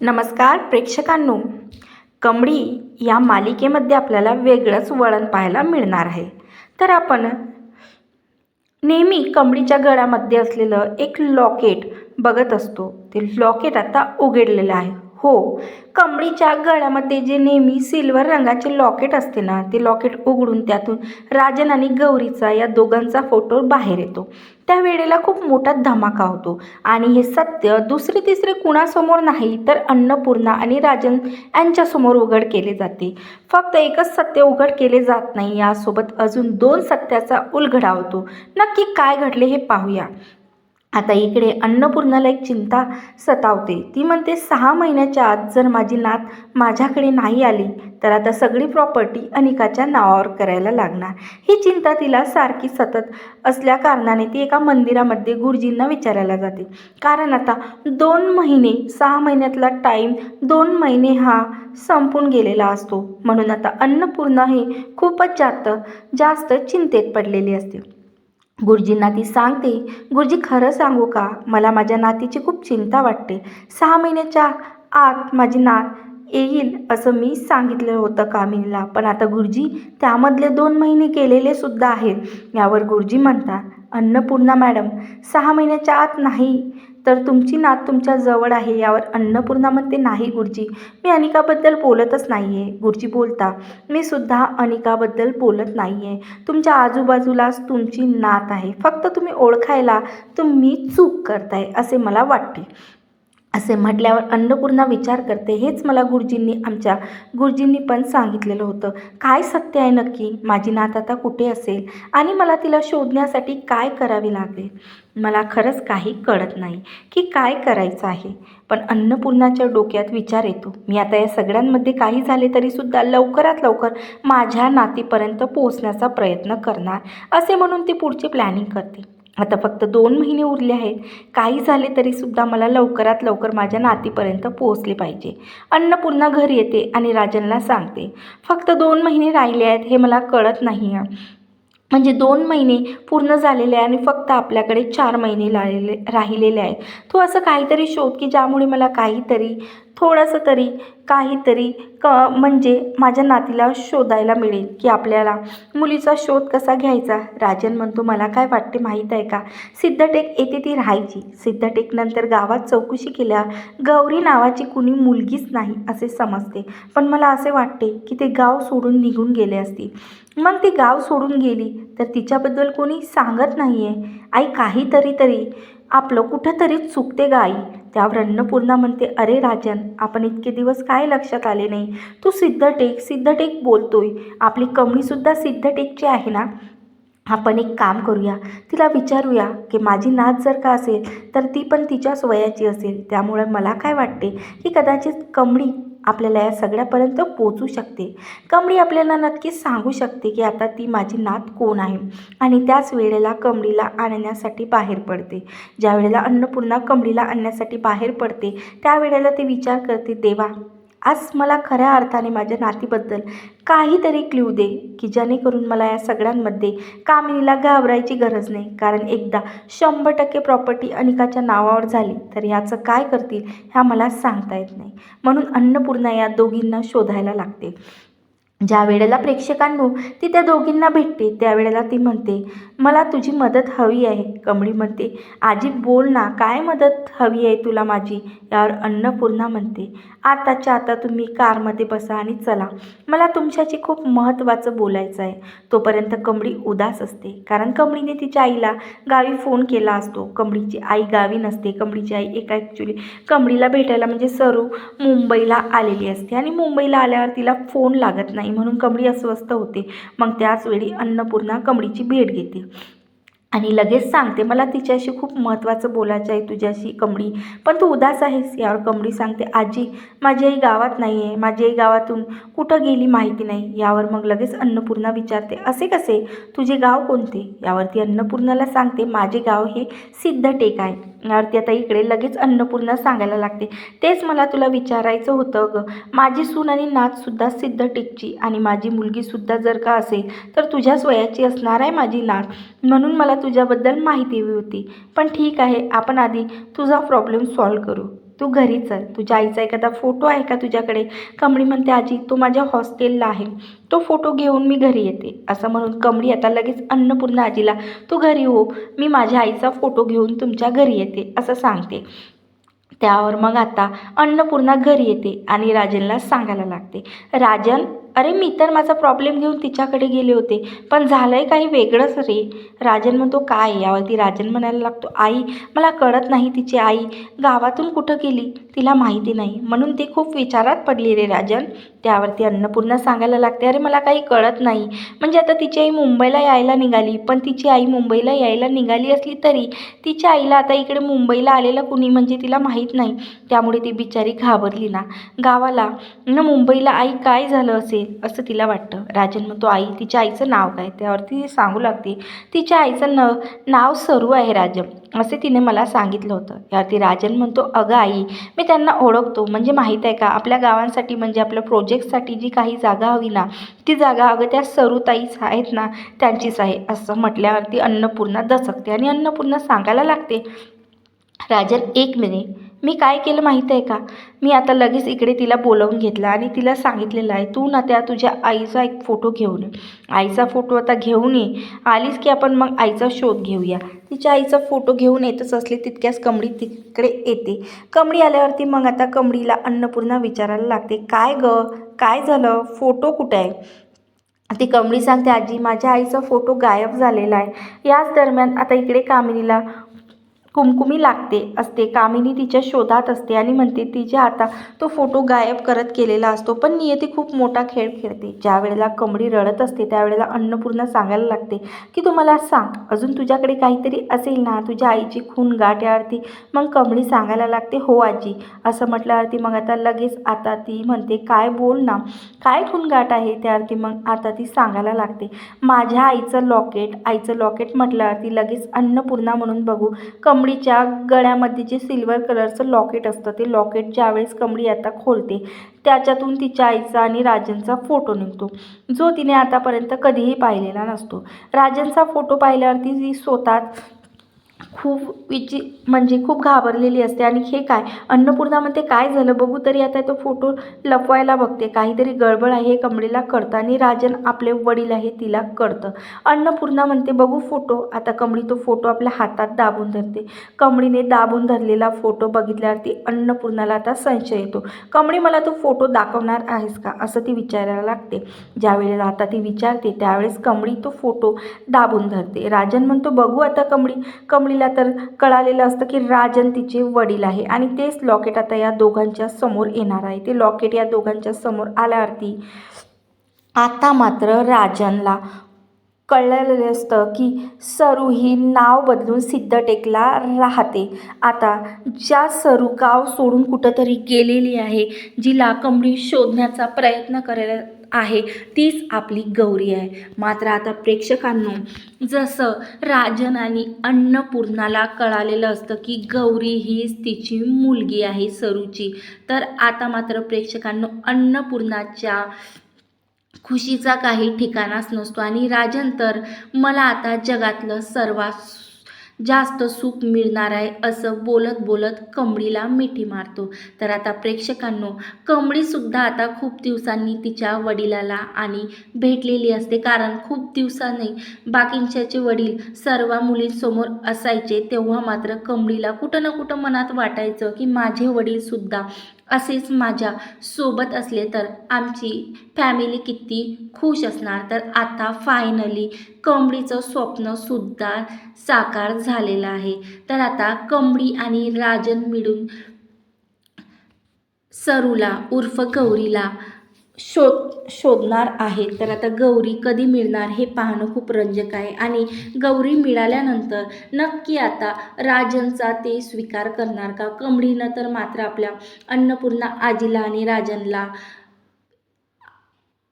नमस्कार प्रेक्षकांनो. कमळी या मालिकेमध्ये आपल्याला वेगळंच वळण पाहायला मिळणार आहे. तर आपण नेहमी कमळीच्या गळ्यामध्ये असलेलं एक लॉकेट बघत असतो. ते लॉकेट आता उघडलेलं आहे. हो. कमळीच्या गळ्यामध्ये जे नेहमी सिल्वर रंगाचे लॉकेट असते ना ते लॉकेट उघडून त्यातून राजन आणि गौरीचा या दोघांचा फोटो बाहेर येतो. त्या वेळेला खूप मोठा धमाका होतो. आणि हे सत्य दुसरे तिसरे कुणासमोर नाही तर अन्नपूर्णा आणि राजन यांच्यासमोर उघड केले जाते. फक्त एकच सत्य उघड केले जात नाही यासोबत अजून दोन सत्याचा उलगडा होतो. नक्की काय घडले हे पाहूया. आता इकडे अन्नपूर्णाला एक चिंता सतावते. ती म्हणते सहा महिन्याच्या आत जर माझी नात माझ्याकडे नाही आली तर आता सगळी प्रॉपर्टी अनिकाच्या नावावर करायला लागणार. ही चिंता तिला सारखी सतत असल्या कारणाने ती एका मंदिरामध्ये गुरुजींना विचारायला जाते. कारण आता दोन महिने सहा महिन्यातला टाईम दोन महिने हा संपून गेलेला असतो. म्हणून आता अन्नपूर्णा हे खूपच जास्त जास्त चिंतेत पडलेली असते. गुरुजींना ती सांगते गुरुजी खरं सांगू का? मला माझ्या नातीची खूप चिंता वाटते. सहा महिन्याच्या आत माझी नात येईल असं मी सांगितलं होतं कामिनीला पण आता गुरुजी त्यामधले दोन महिने केलेले सुद्धा आहेत. यावर गुरुजी म्हणतात अन्नपूर्णा मॅडम सहा महिन्याच्या आत नाही. तर तुमची नात तुमच्या जवळ आहे यावर अन्नपूर्णा म्हणते नाही गुरुजी. मी अनिकाबद्दल बोलतच नाही आहे गुरुजी बोलता मी सुद्धा अनिकाबद्दल बोलत नाही आहे तुमच्या आजूबाजूलाच तुमची नात आहे. फक्त तुम्ही ओळखायला तुम्ही चूक करताय असे मला वाटते. असे म्हटल्यावर अन्नपूर्णा विचार करते हेच मला गुरुजींनी आमच्या गुरुजींनी पण सांगितलेलं होतं. काय सत्य आहे नक्की? माझी नात आता कुठे असेल? आणि मला तिला शोधण्यासाठी काय करावे लागेल? मला खरंच काही कळत नाही की काय करायचं आहे. पण अन्नपूर्णाच्या डोक्यात विचार येतो. मी आता या सगळ्यांमध्ये काही झाले तरीसुद्धा लवकरात लवकर माझ्या नातीपर्यंत पोहोचण्याचा प्रयत्न करणार असे म्हणून ती पुढची प्लॅनिंग करते. आता फक्त दोन महिने उरले आहेत. काही झाले तरीसुद्धा मला लवकरात लवकर माझ्या नातीपर्यंत पोहोचले पाहिजे. अन्नपूर्णा घरी येते आणि राजनला सांगते. फक्त दोन महिने राहिले आहेत हे मला कळत नाही आहे म्हणजे दोन महिने पूर्ण झालेले आणि फक्त आपल्याकडे चार महिने राहिले राहिलेले आहेत. तू असं काहीतरी शोध की ज्यामुळे मला काहीतरी थोडंसं तरी काहीतरी क म्हणजे माझ्या नातीला शोधायला मिळेल की आपल्याला मुलीचा शोध कसा घ्यायचा? राजन म्हणतो मला काय वाटते माहीत आहे का? सिद्धटेक येथे ती राहायची. सिद्धटेक नंतर गावात चौकशी केल्या गौरी नावाची कुणी मुलगीच नाही असे समजते. पण मला असे वाटते की ते गाव सोडून निघून गेले असतील. मग ती गाव सोडून गेली तर तिच्याबद्दल कोणी सांगत नाही आहे आई काहीतरी तरी. आपलं कुठंतरी चुकते गाई त्यावर अन्नपूर्णा म्हणते अरे राजन आपण इतके दिवस काय लक्षात आले नाही? तू सिद्धटेक सिद्धटेक बोलतोय. आपली कमणीसुद्धा सिद्धटेकची आहे ना? आपण एक काम करूया. तिला विचारूया की माझी नात जर का असेल तर ती पण तिच्याच वयाची असेल. त्यामुळे मला काय वाटते की कदाचित कमळी आपल्याला या सगळ्यापर्यंत पोचू शकते. कमळी आपल्याला नक्कीच सांगू शकते की आता ती माझी नात कोण आहे? आणि त्याच वेळेला कमळीला आणण्यासाठी बाहेर पडते. ज्या वेळेला अन्नपूर्णा कमळीला आणण्यासाठी बाहेर पडते त्यावेळेला ते विचार करते देवा आज मला खऱ्या अर्थाने माझ्या नातीबद्दल काहीतरी क्ल्यू दे की जेणेकरून मला या सगळ्यांमध्ये कामिनीला घाबरायची गरज नाही. कारण एकदा शंभर टक्के प्रॉपर्टी अनिकाच्या नावावर झाली तर याचं काय करतील ह्या मला सांगता येत नाही. म्हणून अन्नपूर्णा या दोघींना शोधायला लागते. ज्या वेळेला प्रेक्षकांनो ती त्या दोघींना भेटते त्यावेळेला ती म्हणते मला तुझी मदत हवी आहे. कमळी म्हणते आजी बोल ना काय मदत हवी आहे तुला माझी? यावर अन्नपूर्णा म्हणते आताच्या आता तुम्ही कारमध्ये बसा आणि चला. मला तुमच्याशी खूप महत्त्वाचं बोलायचं आहे. तोपर्यंत कमळी उदास असते कारण कमळीने तिच्या आईला गावी फोन केला असतो. कमळीची आई गावी नसते. कमळीची आई एका ॲक्च्युली कमळीला भेटायला म्हणजे सरू मुंबईला आलेली असते आणि मुंबईला आल्यावर तिला फोन लागत नाही. म्हणून कमळी अस्वस्थ होते. मग त्याचवेळी अन्नपूर्णा कमळीची भेट घेते. आणि लगेच सांगते मला तिच्याशी खूप महत्त्वाचं बोलायचं आहे तुझ्याशी कमळी. पण तू उदास आहेस यावर कमळी सांगते आजी माझी आई गावात नाही आहे माझी आई गावातून कुठं गेली माहिती नाही. यावर मग लगेच अन्नपूर्णा विचारते असे कसे? तुझे गाव कोणते? यावरती अन्नपूर्णाला सांगते माझे गाव हे सिद्धटेक आहे. आरती आता इकडे लगेच अन्नपूर्णा सांगायला लागते. तेच मला तुला विचारायचं होतं ग. माझी सून आणि नातसुद्धा सिद्धटेकची आणि माझी मुलगीसुद्धा जर का असेल तर तुझ्याच वयाची असणार आहे माझी नात. म्हणून मला तुझ्याबद्दल माहिती हवी होती. पण ठीक आहे आपण आधी तुझा प्रॉब्लेम सॉल्व करू. तू घरी चल तुझ्या आईचा एखादा फोटो आहे का तुझ्याकडे? कमळी म्हणते आजी तो माझ्या हॉस्टेलला आहे. तो फोटो घेऊन मी घरी येते. असं म्हणून कमळी आता लगेच अन्नपूर्णा आजीला तू घरी हो. मी माझ्या आईचा फोटो घेऊन तुमच्या घरी येते. असं सांगते. त्यावर मग आता अन्नपूर्णा घरी येते आणि राजनला सांगायला लागते. राजन अरे मी तर माझा प्रॉब्लेम घेऊन तिच्याकडे गेले होते. पण झालं आहे काही वेगळंच रे. राजन म्हणतो काय यावरती राजन म्हणायला लागतो आई मला कळत नाही तिची आई. गावातून कुठं गेली? तिला माहिती नाही. म्हणून ती खूप विचारात पडली रे राजन. त्यावरती अन्नपूर्णा सांगायला लागते अरे मला काही कळत नाही. म्हणजे आता तिची आई मुंबईला यायला निघाली. पण तिची आई मुंबईला यायला निघाली असली तरी तिच्या आईला आता इकडे मुंबईला आलेलं कुणी म्हणजे तिला माहीत नाही. त्यामुळे ती बिचारी घाबरली ना. गावाला न मुंबईला आई काय झालं असेल? असं तिला वाटतं. राजन म्हणतो आई तिच्या आईचं नाव काय? त्यावरती ती सांगू लागते तिच्या आईचं न नाव सरू आहे राजन असे तिने मला सांगितलं होतं. यावरती राजन म्हणतो अगं आई मी त्यांना ओळखतो. म्हणजे माहीत आहे का? आपल्या गावांसाठी म्हणजे आपल्या प्रोजेक्टसाठी जी काही जागा हवी ना ती जागा अगं त्या सरूताईच आहेत ना त्यांचीच आहे असं म्हटल्यावरती अन्नपूर्णा दचकते आणि अन्नपूर्णा सांगायला लागते. राजन एक मिनिट. मी काय केलं माहीत आहे का? मी आता लगेच इकडे तिला बोलवून घेतलं आणि तिला सांगितलेलं आहे तू ना त्या तुझ्या आईचा एक फोटो घेऊन ये. आईचा फोटो आता घेऊन ये. आलीस की आपण मग आईचा शोध घेऊया. तिच्या आईचा फोटो घेऊन येतच असले तितक्याच कमळी तिकडे येते. कमळी आल्यावरती मग आता कमळीला अन्नपूर्णा विचारायला लागते काय ग? काय झालं? फोटो कुठं आहे? ती कमळी सांगते आजी माझ्या आईचा फोटो गायब झालेला आहे. याच दरम्यान आता इकडे कामिनीला कुमकुमी लागते असते. कामिनी तिच्या शोधात असते आणि म्हणते तिच्या आता तो फोटो गायब करत केलेला असतो पण नियती खूप मोठा खेळ खेळते. ज्या वेळेला कमळी रडत असते त्यावेळेला अन्नपूर्णा सांगायला लागते की तू मला सांग अजून तुझ्याकडे काहीतरी असेल ना? तुझ्या आईची खून गाठ यावरती मग कमळी सांगायला लागते हो आजी. असं म्हटल्यावरती मग आता लगेच आता ती म्हणते काय बोल ना काय खून गाठ आहे त्यावरती मग आता ती सांगायला लागते माझ्या आईचं लॉकेट आईचं लॉकेट म्हटल्यावरती लगेच अन्नपूर्णा म्हणून बघू. कमळीच्या गळ्यामध्ये जे सिल्वर कलरचं लॉकेट असतं ते लॉकेट ज्यावेळेस कमळी आता खोलते त्याच्यातून तिच्या आईचा आणि राजनचा फोटो निघतो. जो तिने आतापर्यंत कधीही पाहिलेला नसतो. राजनचा फोटो पाहिल्यावरती ती स्वतः खूप विचि म्हणजे खूप घाबरलेली असते. आणि हे काय? अन्नपूर्णा म्हणते काय झालं? बघू तरी आता तो फोटो लपवायला बघते. काहीतरी गडबड आहे हे कमळीला कळतं आणि राजन आपले वडील आहे तिला कळतं अन्नपूर्णा म्हणते बघू फोटो. आता कमळी तो फोटो आपल्या हातात दाबून धरते. कमळीने दाबून धरलेला फोटो बघितल्यावरती अन्नपूर्णाला आता संशय येतो. कमळी मला तो फोटो दाखवणार आहेस का? असं ती विचारायला लागते. ज्यावेळेला आता ती विचारते त्यावेळेस कमळी तो फोटो दाबून धरते. राजन म्हणतो बघू आता कमळी कमळीला तर कळालेलं असतं की राजन तिचे वडील आहे. आणि तेच लॉकेट आता या दोघांच्या समोर येणार आहे. ते लॉकेट या दोघांच्या समोर आल्यावरती आता मात्र राजनला कळलेलं असतं की सरू ही नाव बदलून सिद्धटेकला राहते. आता ज्या सरू गाव सोडून कुठंतरी गेलेली आहे जिला कमळी शोधण्याचा प्रयत्न करायला आहे तीच आपली गौरी आहे. मात्र आता प्रेक्षकांनो जसं राजन आणि अन्नपूर्णाला कळालेलं असतं की गौरी हीच तिची मुलगी आहे सरूची तर आता मात्र प्रेक्षकांनो अन्नपूर्णाच्या खुशीचा काही ठिकाणाच नसतो. आणि राजन तर मला आता जगातलं सर्वात जास्त सुख मिळणार आहे असं बोलत बोलत कमळीला मिठी मारतो. तर आता प्रेक्षकांनो कमळीसुद्धा आता खूप दिवसांनी तिच्या वडिलाला आणि भेटलेली असते. कारण खूप दिवसांनी बाकींच्याचे वडील सर्व मुलींसमोर असायचे. तेव्हा मात्र कमळीला कुठं ना कुठं मनात वाटायचं की माझे वडीलसुद्धा असेच माझ्या सोबत असले तर आमची फॅमिली किती खुश असणार? तर आता फायनली कंबडीचं स्वप्नसुद्धा साकार झालेलं आहे. तर आता कंबडी आणि राजन मिळून सरूला उर्फ गौरीला शोध शोधणार आहे. तर आता गौरी कधी मिळणार हे पाहणं खूप रंजक आहे. आणि गौरी मिळाल्यानंतर नक्की आता राजनचा ते स्वीकार करणार का? कमळीनं तर मात्र आपल्या अन्नपूर्णा आजीला आणि राजनला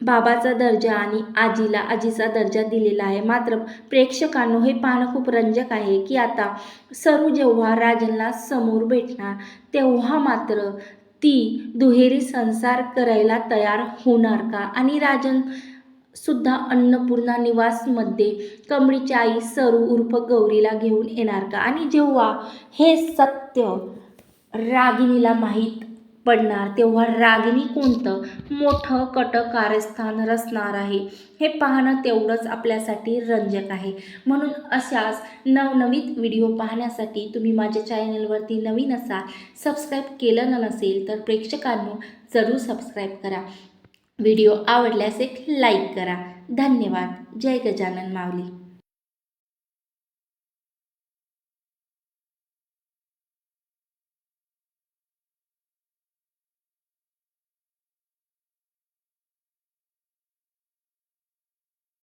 बाबाचा दर्जा आणि आजीला आजीचा दर्जा दिलेला आहे. मात्र प्रेक्षकांनो हे पाहणं खूप रंजक आहे की आता सरू जेव्हा राजनला समोर भेटणार तेव्हा मात्र ती दुहेरी संसार करायला तयार होणार का? आणि राजन सुद्धा अन्नपूर्णा निवासमध्ये कमळीची आई सरू उर्फ गौरीला घेऊन येणार का? आणि जेव्हा हे सत्य रागिणीला माहीत पडणार तेव्हा रागिणी कोणतं? मोठं कट कारस्थान रचणार आहे. हे पाहणं तेवढंच आपल्यासाठी रंजक आहे. म्हणून अशाच नवनवीन व्हिडिओ पाहण्यासाठी तुम्ही माझ्या चॅनलवरती नवीन असाल सबस्क्राईब केलं नसेल तर प्रेक्षकांनो जरूर सबस्क्राईब करा. व्हिडिओ आवडल्यास एक लाईक करा. धन्यवाद. जय गजानन माऊली.